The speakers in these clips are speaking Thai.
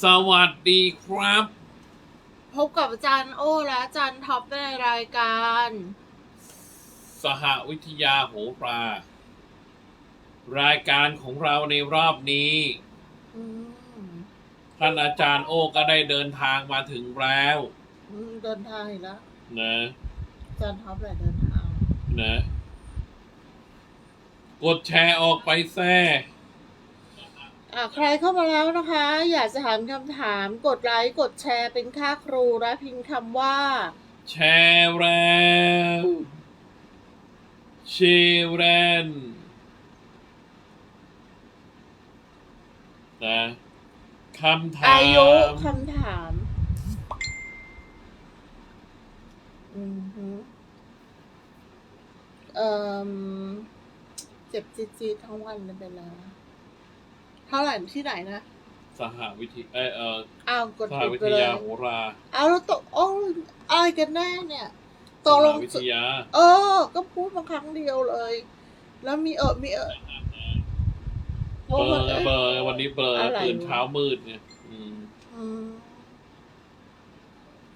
สวัสดีครับ พบกับอาจารย์โอ้และอาจารย์ท็อปในรายการ สหวิทยาโหรา รายการของเราในรอบนี้อืมท่านอาจารย์โอ้ก็ได้เดินทางมาถึงแล้วอืมเดินทางอีกแล้วนะอาจารย์ท็อปแหละเดินทางนะกดแชร์ออกไปแซ่อะ ใครเข้ามาแล้วนะคะ อยากจะถามคำถามกดไลค์กดแชร์เป็นค่าครูและพิมพ์คำว่า แชร์แล้วเชแรนนะคำถาม อายุคำถามอือหือเอ่อเจ็บจี๊ดๆทั้งวันเลยไปแล้วเท่าไหร่ที่ไหนนะสหวิทยเออเอออ้าวกดสหผิดวิไปทเลยยาโหราเอาแล้วตกโอ้อะไรกันแน่เนี่ยตสกลหงวิทยา เออ ก็พูดมาครั้งเดียวเลย แล้วมีเออมีเออเบลอเบลอวันนี้เบลออะไรตื่นเช้ามืดเนี่ยอืมอืม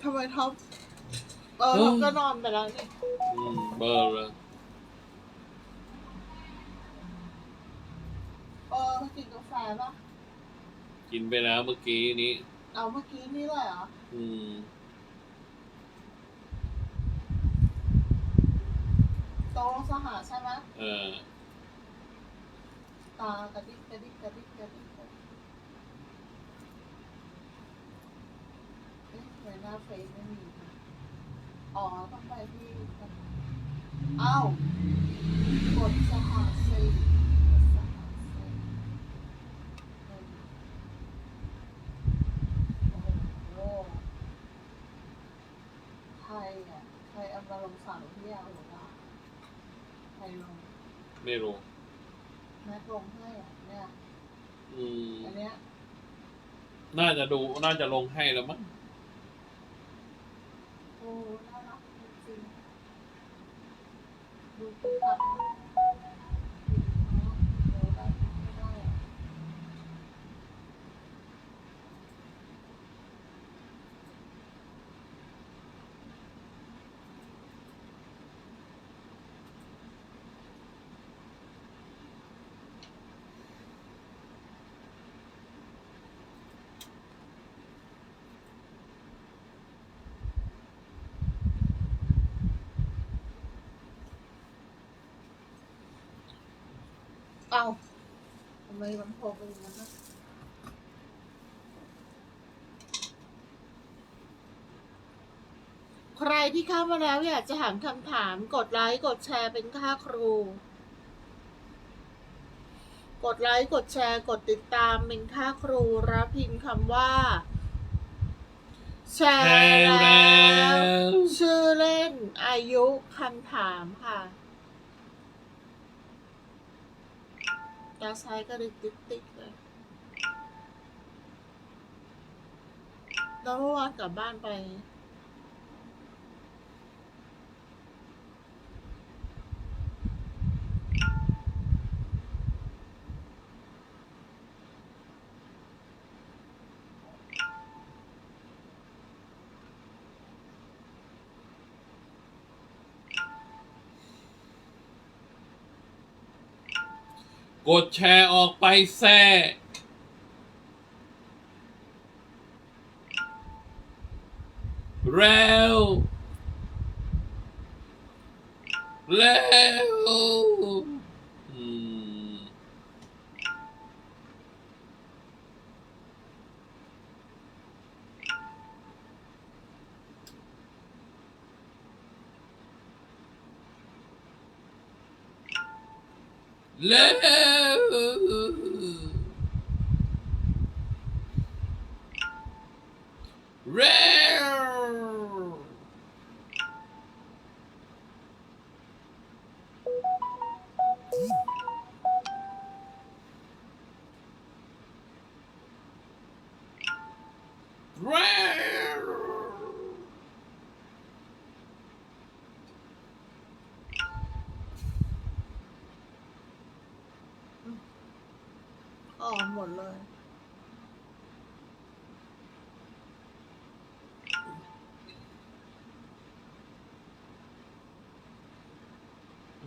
ทำไมท็อปเออเออท็อปก็นอนไปแล้วนี่อืมเบลอเลย ปะกินไปแล้วเมื่อกี้นี้ เอาเมื่อกี้นี่เลยเหรอ อืม โตลงสหาใช่ไหมเออ ตากระดิกกระดิกกระดิกกระดิกกระดิกเอ๊ะทำไมหน้าเฟซไม่มีนะอ๋อ ต้องไปที่ เอ้ากดสหาสิสหาสิโอ้โหใครอะใคร เอามาลงสารที่ยาวหรือเปล่าใครลงไม่รู้แม็กลงให้อะเนี่ย อืมอันเนี้ยน่าจะดูน่าจะลงให้แล้วมั้งโอ้น่ารักจริงๆดูคุณทำเดี๋ยวได้ไม่ได้อะ เอาทำไมมันโผล่ไปอย่างนั้นนะใครที่เข้ามาแล้วอยากจะถามคำถาม กดไลค์กดแชร์เป็นค่าครู กดไลค์กดแชร์กดติดตามเป็นค่าครูรับพิมพ์คำว่า แชแชร์ร์แล้แล้ววชื่อเล่นอายุคำถามค่ะ้าซ้ายก็ดิกติ๊กติ๊กเลยแล้วเมื่อวานกลับบ้านไป กดแชร์ออกไปแซ่แล้วแล้วแล้ว แ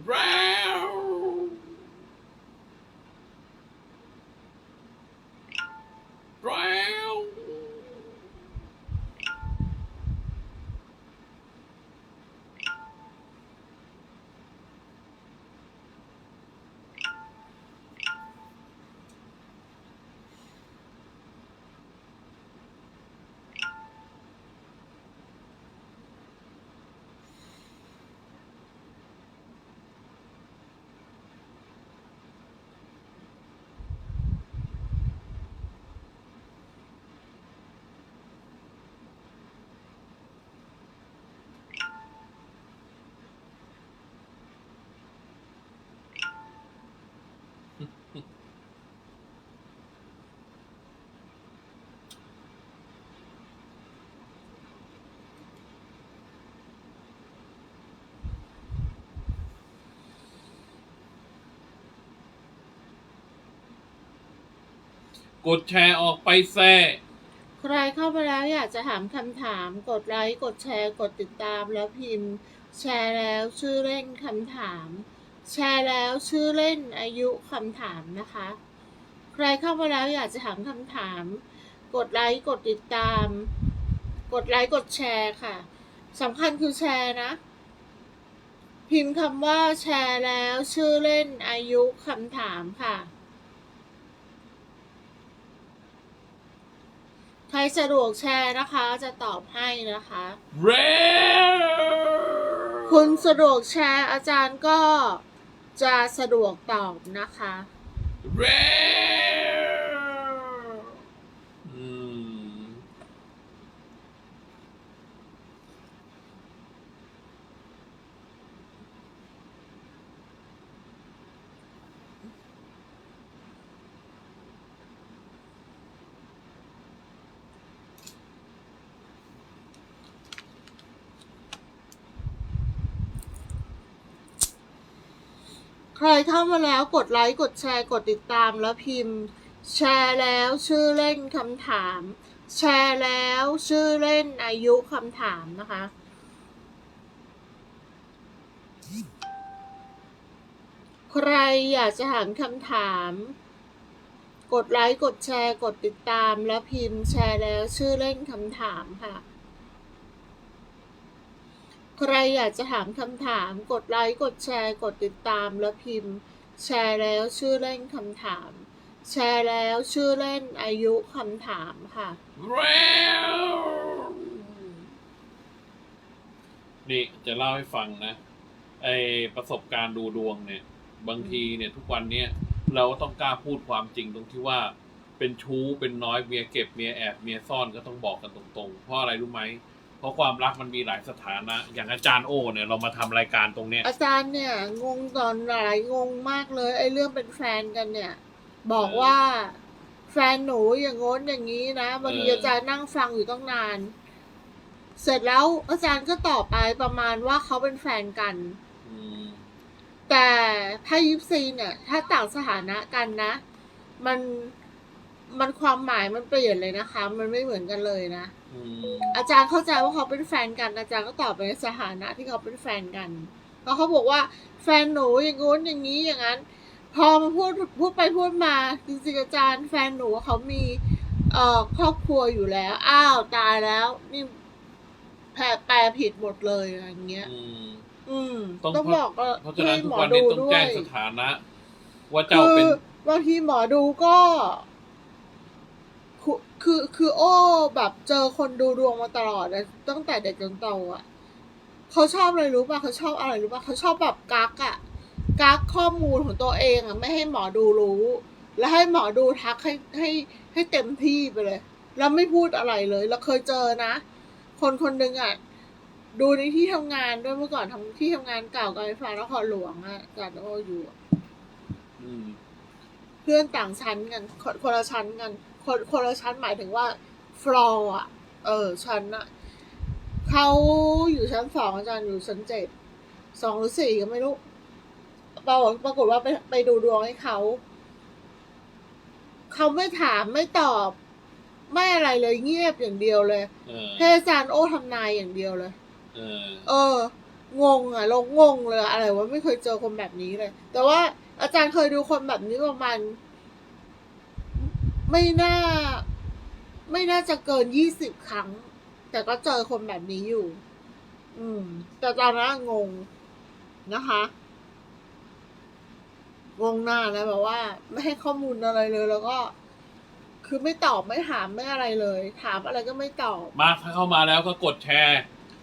Brad. กดแชร์ออกไปแซ่ใครเข้ามาแล้วอยากจะถามคำถาม กดไลค์ กดแชร์ กดติดตามแล้วพิมพ์ แชร์แล้วชื่อเล่นคำถาม แชร์แล้วชื่อเล่นอายุคำถามนะคะ ใครเข้ามาแล้วอยากจะถามคำถาม กดไลค์ กดติดตาม กดไลค์ กดแชร์ค่ะสำคัญคือแชร์นะ พิมพ์คำว่าแชร์แล้วชื่อเล่นอายุคำถามค่ะ ใครสะดวกแชร์นะคะจะตอบให้นะคะ เรคุณสะดวกแชร์อาจารย์ก็จะสะดวกตอบนะคะ เรอืม ใครเข้ามาแล้วกดไลค์กดแชร์กดติดตามแล้วพิมพ์ แชร์แล้วชื่อเล่นคำถาม แชร์แล้วชื่อเล่นอายุคำถามนะคะใครอยากจะถามคำถาม กดไลค์ กดแชร์ กดติดตาม แล้วพิมพ์แชร์แล้วชื่อเล่นคำถามค่ะ ใครอยากจะถามคำถามกดไลค์กดแชร์ กดติดตามแล้วพิมพ์ แชร์แล้วชื่อเล่นคำถาม แชร์แล้วชื่อเล่นอายุคำถามค่ะนี่จะเล่าให้ฟังนะ ไอประสบการณ์ดูดวงเนี่ย บางทีเนี่ยทุกวันเนี่ยเราต้องกล้าพูดความจริงตรงที่ว่า เป็นชู้เป็นน้อยเมียเก็บเมียแอบเมียซ่อนก็ต้องบอกกันตรงๆ เพราะอะไรรู้ไหม เพราะความรักมันมีหลายสถานะ อย่างอาจารย์โอเนี่ยเรามาทำรายการตรงเนี้ย อาจารย์เนี่ยงงตอนไหนงงมากเลย ไอ้เรื่องเป็นแฟนกันเนี่ย บอกว่า แฟนหนูอย่างงนอย่างนี้นะบางทีเออออาจารย์นั่งฟังอยู่ต้องนาน เสร็จแล้วอาจารย์ก็ตอบไปประมาณว่าเขาเป็นแฟนกัน อืมแต่ไพ่ยิปซีเนี่ย ถ้าต่างสถานะกันนะ มันมันความหมายมันเปลี่ยนเลยนะคะ มันไม่เหมือนกันเลยนะ อืมอาจารย์เข้าใจว่าเขาเป็นแฟนกัน อาจารย์ก็ตอบไปในสถานะที่เขาเป็นแฟนกันเพราะเขาบอกว่าแฟนหนูอย่างงู้นอย่างนี้อย่างนั้น พอมาพูดพูดไปพูดมาจริงๆอาจารย์แฟนหนูเขามีเอ่อครอบครัวอยู่แล้ว อ้าวตายแล้วนี่แปลแปลผิดหมดเลยอะไรอย่างเงี้ย อืมอืมต้องต้องบอกก็เพราะฉะนั้นให้ทุหกมอวันดูนี้ต้องด้วแจ้ยงสถานะ ว่าเจ้าคืเป็นอบางทีหมอดูก็ คือคือคือโอ้แบบเจอคนดูดวงมาตลอดเลยตั้งแต่เด็กจนโตอะเขาชอบอะไรรู้ป่ะเขาชอบอะไรรู้ป่ะเขาชอบแบบกักอะกักข้อมูลของตัวเองอะไม่ให้หมอดูรู้ แล้วให้หมอดูทักให้ให้ให้เต็มที่ไปเลย แล้วไม่พูดอะไรเลยเราเคยเจอนะ คนคนหนึ่งอะดูในที่ทำงานด้วยเมื่อก่อนทำที่ทำงานเก่าการไฟฟ้านครหลวงอะจัดโออยู่อะอืมเพื่อนต่างชั้นกันคนคนละชั้นกัน คนคนละชั้นหมายถึงว่าฟลอร์อะ เออ ชั้นอะเขาอยู่ชั้นสองอาจารย์อยู่ชั้นเจ็ดสองหรือสี่ก็ไม่รู้ปรากฏปรากฏว่าไปไปดูดวงให้เขา เขาไม่ถามไม่ตอบ ไม่อะไรเลยเงียบอย่างเดียวเลยเออให้อาจารย์โอ้ทำนายอย่างเดียวเลย เออเออ งงอะลงงงเลยอะไรวะไม่เคยเจอคนแบบนี้เลย แต่ว่าอาจารย์เคยดูคนแบบนี้ประมาณ ไม่น่า ไม่น่าจะเกินยี่สิบครั้ง แต่ก็เจอคนแบบนี้อยู่ อืม แต่ตอนนั้นงงนะคะงงหน้าแล้วแบบว่า ไม่ให้ข้อมูลอะไรเลย แล้วก็ คือไม่ตอบไม่ถามไม่อะไรเลย ถามอะไรก็ไม่ตอบ มาถ้าเข้ามาแล้วก็กดแชร์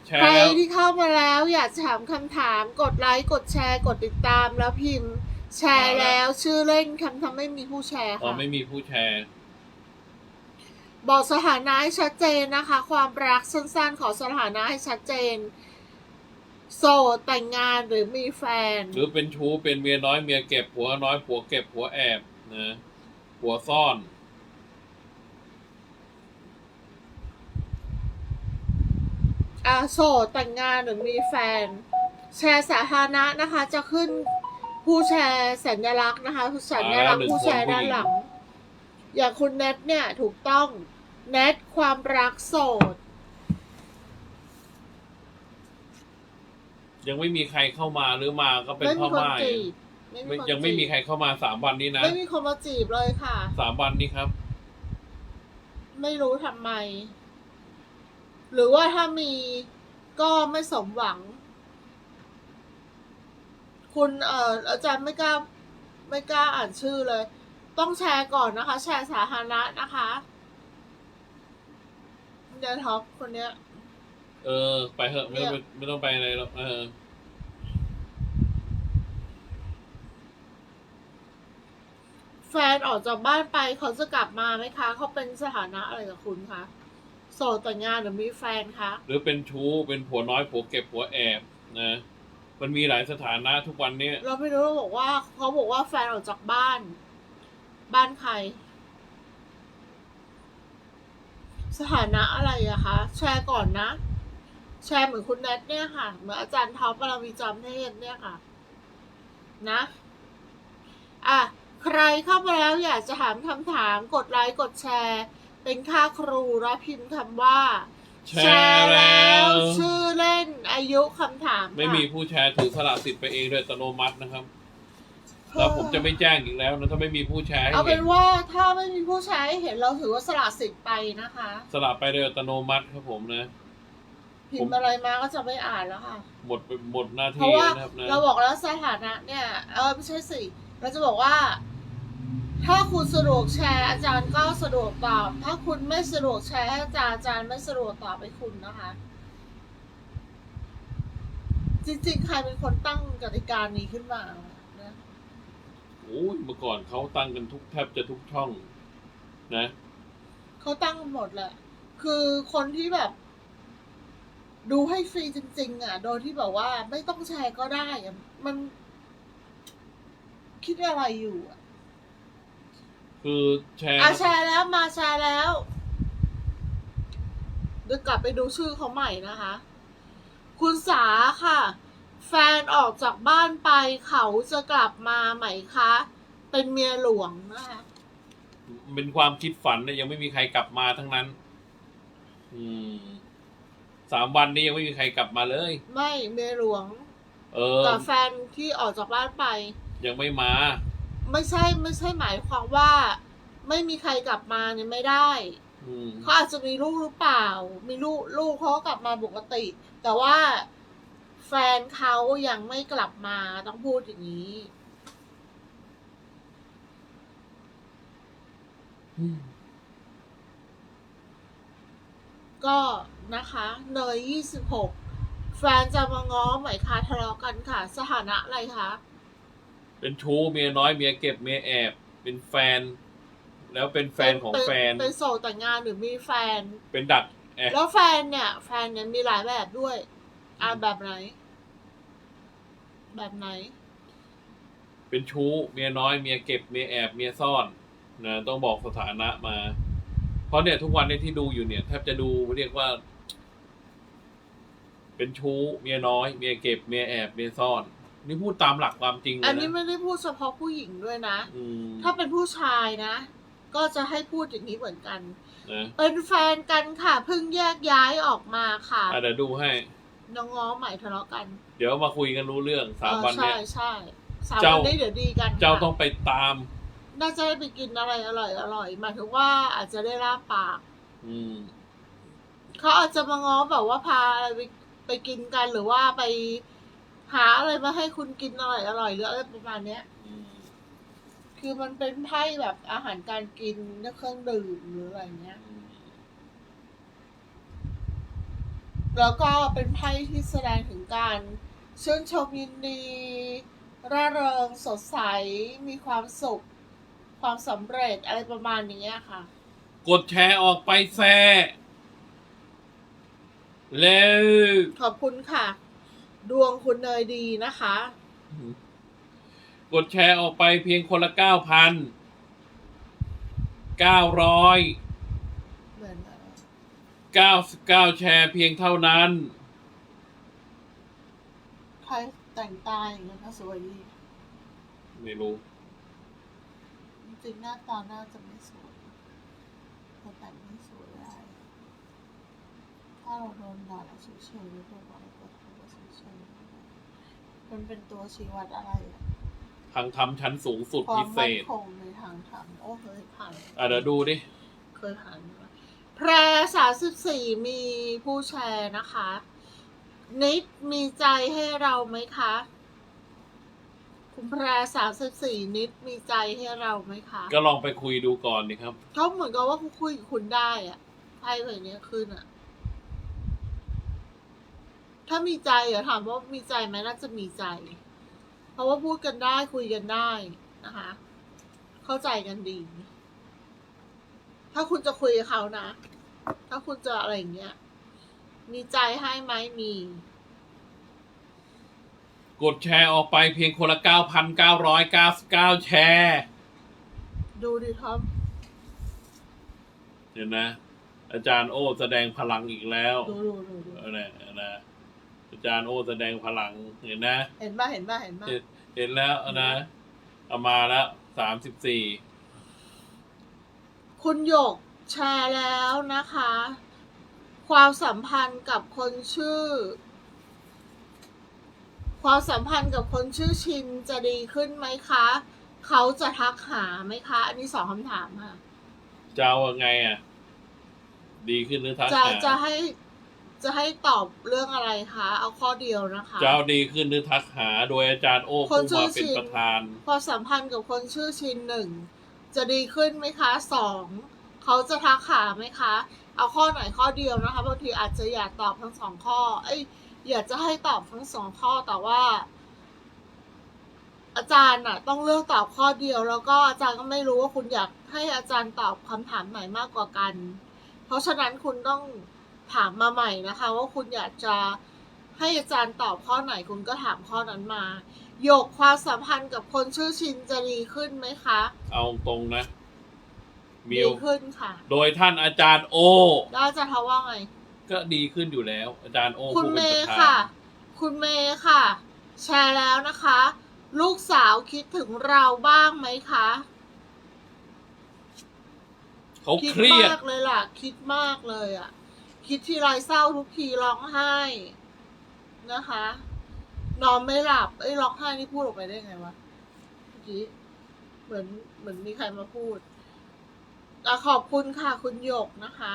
แชร์ใครแล้วที่เข้ามาแล้วอยากจะถามคำถาม กดไลค์กดแชร์ กดติดตามแล้วพิมพ์ แชร์แล้วชื่อเล่นคำทำไม่มีผู้แชร์อ๋อค่ะ ไม่มีผู้แชร์ บอกสถานะให้ชัดเจนนะคะ ความรักสั้นๆ ขอสถานะให้ชัดเจน โสดแต่งงานหรือมีแฟน หรือเป็นชู้เป็นเมียน้อยเมียเก็บผัวน้อยผัวเก็บผัวแอบนะผัวซ่อน อ่าโสดแต่งงานหรือมีแฟน แชร์สาธารณะนะคะ จะขึ้นผู้แชร์สัญลักษณ์นะคะสัญลักษณ์ผู้แชร์ด้านหลังอย่างคุณแนทเนี่ยถูกต้อง แนทความรักโสด ยังไม่มีใครเข้ามาหรือมาก็เป็นไม่พ่มีอคนไม้จีบไม่ไม่คนยังไม่มีจีบใครเข้ามาสามวันนี้นะไม่มีคนมาจีบเลยค่ะ สามวันนี้ครับ ไม่รู้ทำไม หรือว่าถ้ามีก็ไม่สมหวัง คุณเอ่ออาจารย์ไม่กล้า ไม่กล้าอ่านชื่อเลย ต้องแชร์ก่อนนะคะ แชร์สาธารณะนะคะ เดนท็อปคนเนี้ย เออ ไปเถอะไม่ต้องไปไม่ต้องไปอะไรหรอกเออ แฟนออกจากบ้านไปเขาจะกลับมาไหมคะ เขาเป็นสถานะอะไรกับคุณคะโสดแต่งงานหรือมีแฟนคะหรือเป็นชู้เป็นผัวน้อยผัวเก็บผัวแอบนะ มันมีหลายสถานะทุกวันเนี้ยเราไม่รู้เราบอกว่า เขาบอกว่าแฟนออกจากบ้าน บ้านใคร สถานะอะไรอะคะ แชร์ก่อนนะ แชร์เหมือนคุณแนทเนี่ยค่ะ เหมือนอาจารย์ท็อปปรมีจอมเทพเนี่ยค่ะ นะ อะ ใครเข้ามาแล้วอยากจะถามคำถามกดไลค์กดแชร์ เป็นค่าครูแล้วพิมพ์คำว่า แชร์แล้วชื่อเล่นอายุคำถามไม่ค่ะ มีผู้แชร์ถือสละสิทธิ์ไปเองโดยอัตโนมัตินะครับ แล้วผมจะไม่แจ้งอีกแล้วนะถ้าไม่มีผู้แชร์ให้เอาเป็เห็นนว่าถ้าไม่มีผู้ใช้เห็นเราถือว่าสละสิทธิ์ไปนะคะ สละไปโดยอัตโนมัติครับผมนะ พิมพ์อะไรมาก็จะไม่อ่านแล้วค่ะ หมดไปหมดหน้าเพที่ราะว่านะครับนะเราบอกแล้วสถานะเนี่ยเออไม่ใช่สิเราจะบอกว่า ถ้าคุณสะดวกแชร์อาจารย์ก็สะดวกตอบ ถ้าคุณไม่สะดวกแชร์ให้อาจารย์อาจารย์ไม่สะดวกตอบให้คุณนะคะ จริงๆ ใครเป็นคนตั้งกติกานี้ขึ้นมานะ โอ้ยเมื่อก่อนเขาตั้งกันทุกแทบจะทุกช่อง นะ เขาตั้งกันหมดแหละ คือคนที่แบบ ดูให้ฟรีจริง ๆ อะ โดยที่แบบว่าไม่ต้องแชร์ก็ได้อะมัน คิดอะไรอยู่อะคือแชร์อะแชร์แล้วมาแชร์แล้ว เดี๋ยวกลับไปดูชื่อเขาใหม่นะคะ คุณสาค่ะ แฟนออกจากบ้านไปเขาจะกลับมาไหมคะ เป็นเมียหลวงนะคะเป็นความคิดฝันเนี่ยยังไม่มีใครกลับมาทั้งนั้น อืมสามวันนี้ยังไม่มีใครกลับมาเลย ไม่เมียหลวง เออแต่แฟนที่ออกจากบ้านไป ยังไม่มา ไม่ใช่ไม่ใช่หมายความว่า ไม่มีใครกลับมาเนี่ยไม่ได้อืมเขาอาจจะมีลูกหรือเปล่า มีลูกลูกเขาก็กลับมาปกติ แต่ว่า แฟนเขายังไม่กลับมาต้องพูดอย่างนี้อืมก็นะคะเนยยี่สิบหกแฟนจะมาง้อไหมคะทะเลาะกันค่ะ สถานะอะไรคะเป็นชู้เมียน้อยเมียเก็บเมียแอบ เป็นแฟน แล้วเป็นแฟนของเป็แฟน เป็นโสดแต่งงานหรือมีแฟน เป็นดักแอบแล้วแฟนเนี่ย แฟนเนี่ยมีหลายแบบด้วย อ่าแบบไหน แบบไหน เป็นชู้เมียน้อยเมียเก็บเมียแอบเมียซ่อนนะต้องบอกสถานะมา เพราะเนี่ยทุกวันเนี่ยที่ดูอยู่เนี่ยแทบจะดูเรียกว่า เป็นชู้เมียน้อย เมียเก็บเมียแอบเมียซ่อน นี่พูดตามหลักความจริงเลอันยนี้นะไม่ได้พูดเฉพาะผู้หญิงด้วยนะ อืมถ้าเป็นผู้ชายนะ ก็จะให้พูดอย่างนี้เหมือนกัน นะเป็นแฟนกันค่ะเพิ่งแยกย้ายออกมาค่ะ อะเดี๋ยวดูให้ น้องง้อใหม่ทะเลาะกันเดี๋ยวมาคุยกันรู้เรื่องสามเออวันใช่เนี่ย ใช่สามเจ้า วันนี้เดี๋ยวดีกันค่ะเจ้าต้องไปตาม น่าจะได้ไปกินอะไรอร่อยอร่อยหมายถึงว่าอาจจะได้ลาบปาก อืม เขาอาจจะมาง้อแบบว่าพาอะไรไปไปกินกันหรือว่าไปหาอะไรมาให้คุณกินอร่อยอร่อยหรืออะไรประมาณเนี้ย อืมคือมันเป็นไพ่แบบอาหารการกินเครื่องดื่มหรืออะไรเงี้ย อืม แล้วก็เป็นไพ่ที่แสดงถึงการชื่นชมยินดี ร่าเริงสดใส มีความสุข ความสำเร็จอะไรประมาณนี้ค่ะ กดแชร์ออกไปแซ่แล้วขอบคุณค่ะ ดวงคุณเนยดีนะคะ กดแชร์ออกไปเพียงคนละเก้าพันเก้าร้อย 99 แชร์เพียงเท่านั้น ใครแต่งตายอย่างนั้นนะสวยดีไม่รู้ จริงหน้าตาหน้าจะไม่สวยแต่แต่งไม่สวยได้ถ้าเราโดนด่าเราเฉยๆไม่เป็นไก็ถือว่าเฉยๆมันเป็นตัวชี้วัดอะไรทางธรรมชั้นสูงสุดพิเศษความมั่นคงในทางธรรมโอ้เคยผ่านอะเดี๋ยวดูดิเคยผ่านมา แพรสาสิบสี่มีผู้แชร์นะคะ นิดมีใจให้เราไหมคะ คุณแพรสามสิบสี่นิดมีใจให้เราไหมคะก็ลองไปคุยดูก่อนดิครับ เขาเหมือนกับว่าเขาคุยกับคุณได้อะไพ่ใบเนี้ยขึ้นอะถ้ามีใจอะถามว่ามีใจไหมน่าจะมีใจ เพราะว่าพูดกันได้คุยกันได้นะคะ เข้าใจกันดี ถ้าคุณจะคุยกับเขานะ ถ้าคุณจะอะไรอย่างเงี้ย มีใจให้ไหมมี กดแชร์ออกไปเพียงคนละ 9,999 แชร์ ดูดิท็อปเห็นนะ อาจารย์โอแสดงพลังอีกแล้วดูดูดูดูเออนะนะอาจารย์โอแสดงพลังเห็นนะ เห็นป่ะเห็นป่ะเห็นป่ะเห็นเห็นแล้วนะเอามาแล้วสามสิบสี่ คุณหยกแชร์แล้วนะคะ ความสัมพันธ์กับคนชื่อ ความสัมพันธ์กับคนชื่อชินจะดีขึ้นไหมคะ เขาจะทักหาไหมคะ อันนี้สองคำถามค่ะ จะเอายังไงอะ ดีขึ้นหรือทักจะหาจะให้จะให้ตอบเรื่องอะไรคะ เอาข้อเดียวนะคะ จะเอาดีขึ้นหรือทักหา โดยอาจารย์โอ้คผู้นชื่มาอเป็นชินประธาน ความสัมพันธ์กับคนชื่อชินหนึ่ง จะดีขึ้นไหมคะสองเขาจะทักหาไหมคะ เอาข้อไหนข้อเดียวนะคะบางทีอาจจะอยากตอบทั้งสองข้อเอ้ยอยากจะให้ตอบทั้งสองข้อแต่ว่า อาจารย์น่ะต้องเลือกตอบข้อเดียว แล้วก็อาจารย์ก็ไม่รู้ว่าคุณอยากให้อาจารย์ตอบคำถามไหนมากกว่ากัน เพราะฉะนั้นคุณต้องถามมาใหม่นะคะ ว่าคุณอยากจะให้อาจารย์ตอบข้อไหนคุณก็ถามข้อนั้นมา หยกความสัมพันธ์กับคนชื่อชินจะดีขึ้นไหมคะเอาตรงนะมิดีวขึ้นค่ะโดยท่านอาจารย์โอ แล้วอาจารย์เขาว่าไง ก็ดีขึ้นอยู่แล้ว อาจารย์โอคุณผู้เมเป็นปย์ระธาค่ะ นคุณเมย์ค่ะ แชร์แล้วนะคะ ลูกสาวคิดถึงเราบ้างไหมคะ เขาคิดเครียด มากเลยล่ะ คิดมากเลยอะ คิดทีไรเศร้าทุกทีร้องไห้นะคะ นอนไม่หลับเอ้ยร้องไห้นี่พูดออกไปได้ไงวะเมื่อกี้เหมือนเหมือนมีใครมาพูดอะขอบคุณค่ะ คุณหยกนะคะ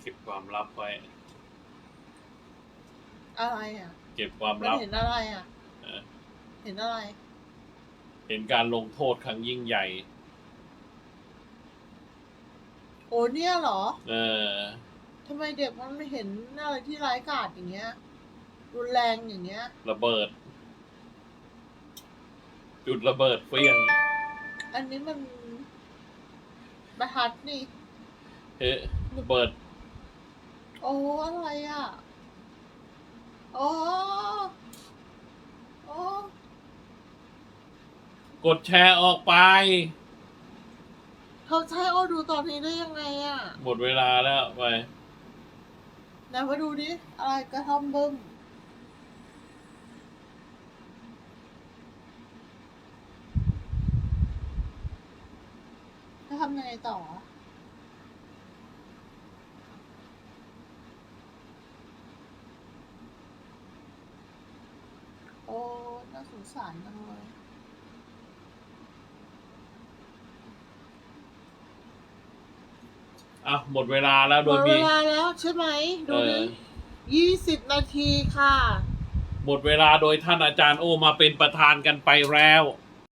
เก็บความลับไว้ อะไรอะเก็บความมันลับ เห็นอะไรอะ เออ เห็นอะไร เห็นการลงโทษครั้งยิ่งใหญ่ โอ้เนี่ยเหรอ เออ ทำไมเด็กมันไม่เห็นอะไรที่ร้ายกาจอย่างเงี้ย รุนแรงอย่างเงี้ย ระเบิด จุดระเบิดเฟี้ยง อันนี้มันประทัดนี่ เฮ้ระเบิด โอ้อะไรอะ โอ้โอ้ กดแชร์ออกไป เขาใช้โอ้ดูตอนนี้ได้ยังไงอะหมดเวลาแล้วไปไหนมาดูดิ อะไรกระท่อมบึ้มจะทำยังไงต่ออะโอ้ น่าสงสารจังเลย อะหมดเวลาแล้วหโดมยดเวมี ลาแล้วใช่ไหมดูเอดิอ ยี่สิบนาทีค่ะ หมดเวลาโดยท่านอาจารย์โอมาเป็นประธานกันไปแล้ว